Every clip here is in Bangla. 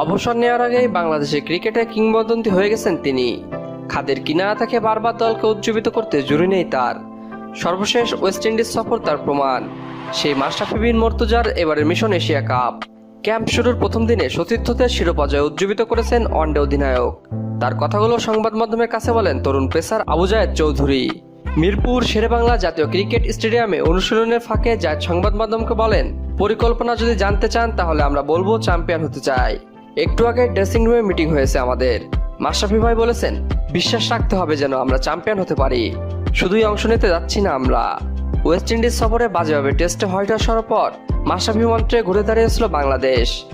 অবসর নেওয়ার আগেই বাংলাদেশের ক্রিকেটে কিংবদন্তি হয়ে গেছেন তিনি। খাদের কিনারা থেকে বারবার দলকে উজ্জীবিত করতে জুড়ি নেই তার। সর্বশেষ ওয়েস্ট ইন্ডিজ সফর তার প্রমাণ। সেই মাশরাফি বিন মর্তুজার এবারের মিশন এশিয়া কাপ। ক্যাম্প শুরুর প্রথম দিনে সতীর্থদের শিরোপা জয়ে উজ্জীবিত করেছেন ওয়ানডে অধিনায়ক। তার কথাগুলো সংবাদ মাধ্যমের কাছে বলেন তরুণ পেসার আবু জায়েদ চৌধুরী। মিরপুর শেরেবাংলা জাতীয় ক্রিকেট স্টেডিয়ামে অনুশীলনের ফাঁকে জায়েদ সংবাদ মাধ্যমকে বলেন, পরিকল্পনা যদি জানতে চান তাহলে আমরা বলব চ্যাম্পিয়ন হতে চাই। একটু আগে ড্রেসিং রুমে মিটিং হয়েছে আমাদের। মাশরাফি ভাই বলেছেন, বিশ্বাস রাখতে হবে যেন আমরা চ্যাম্পিয়ন হতে পারি। শুধুই অংশ নিতে যাচ্ছি না আমরা। ওয়েস্ট ইন্ডিজ সফরে বাজেভাবে টেস্টে হোয়াইট হওয়ার পর, মাশরাফি মন্ত্রে ঘুরে দাঁড়িয়েছিল বাংলাদেশ।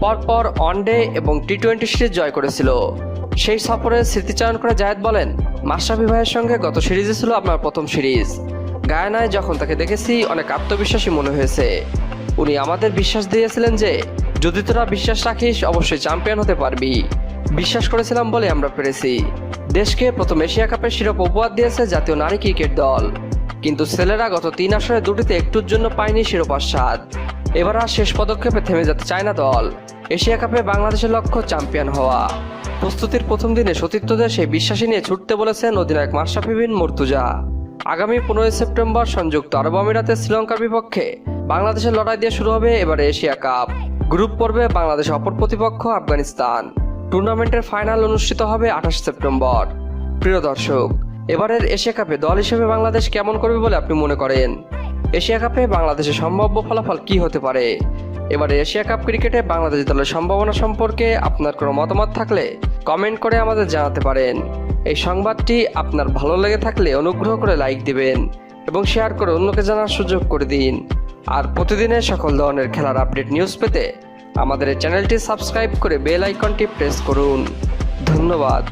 পরপর ওয়ানডে এবং টি টোয়েন্টি সিরিজ জয় করেছিল। সেই সফরে স্মৃতিচারণ করে জায়েদ বলেন, মাশরাফি ভাইয়ের সঙ্গে গত সিরিজে ছিল আপনার প্রথম সিরিজ। গায়ানায় যখন তাকে দেখেছি, অনেক আত্মবিশ্বাসী মনে হয়েছে। উনি আমাদের বিশ্বাস দিয়েছিলেন যে যদি তোরা বিশ্বাস রাখিস, অবশ্যই চ্যাম্পিয়ন হতে পারবি। বিশ্বাস করেছিলাম বলে আমরা পেরেছি। দেশকে প্রথম এশিয়া কাপের শিরোপা উপহার দিয়েছে জাতীয় নারী ক্রিকেট দল। কিন্তু ছেলেরা গত তিন আসরে দুটিতে একটুর জন্য পায়নি শিরোপার স্বাদ। এবার আর শেষ পদক্ষেপে থেমে যেতে চায় না দল। এশিয়া কাপে বাংলাদেশের লক্ষ্য চ্যাম্পিয়ন হওয়া। প্রস্তুতির প্রথম দিনে সতীর্থদের সেই বিশ্বাসী নিয়ে ছুটতে বলেছেন অধিনায়ক মাশরাফি মর্তুজা। আগামী পনেরোই সেপ্টেম্বর সংযুক্ত আরব আমিরাতে শ্রীলঙ্কার বিপক্ষে বাংলাদেশের লড়াই দিয়ে শুরু হবে এবারে এশিয়া কাপ। গ্রুপ পর্বে বাংলাদেশ অপর প্রতিপক্ষ আফগানিস্তান। টুর্নামেন্টের ফাইনাল অনুষ্ঠিত হবে আঠাশ সেপ্টেম্বর। প্রিয় দর্শক, এবারের এশিয়া কাপে দল হিসেবে বাংলাদেশ কেমন করবে বলে আপনি মনে করেন? এশিয়া কাপে বাংলাদেশের সম্ভাব্য ফলাফল কি হতে পারে? এবারে এশিয়া কাপ ক্রিকেটে বাংলাদেশ দলের সম্ভাবনা সম্পর্কে আপনার কোনো মতামত থাকলে কমেন্ট করে আমাদের জানাতে পারেন। এই সংবাদটি আপনার ভালো লেগে থাকলে অনুগ্রহ করে লাইক দিবেন এবং শেয়ার করে অন্যকে জানার সুযোগ করে দিন। আর প্রতিদিনের সকল ধরনের খেলার আপডেট নিউজ পেতে আমাদের চ্যানেলটি সাবস্ক্রাইব করে বেল আইকনটি প্রেস করুন। ধন্যবাদ।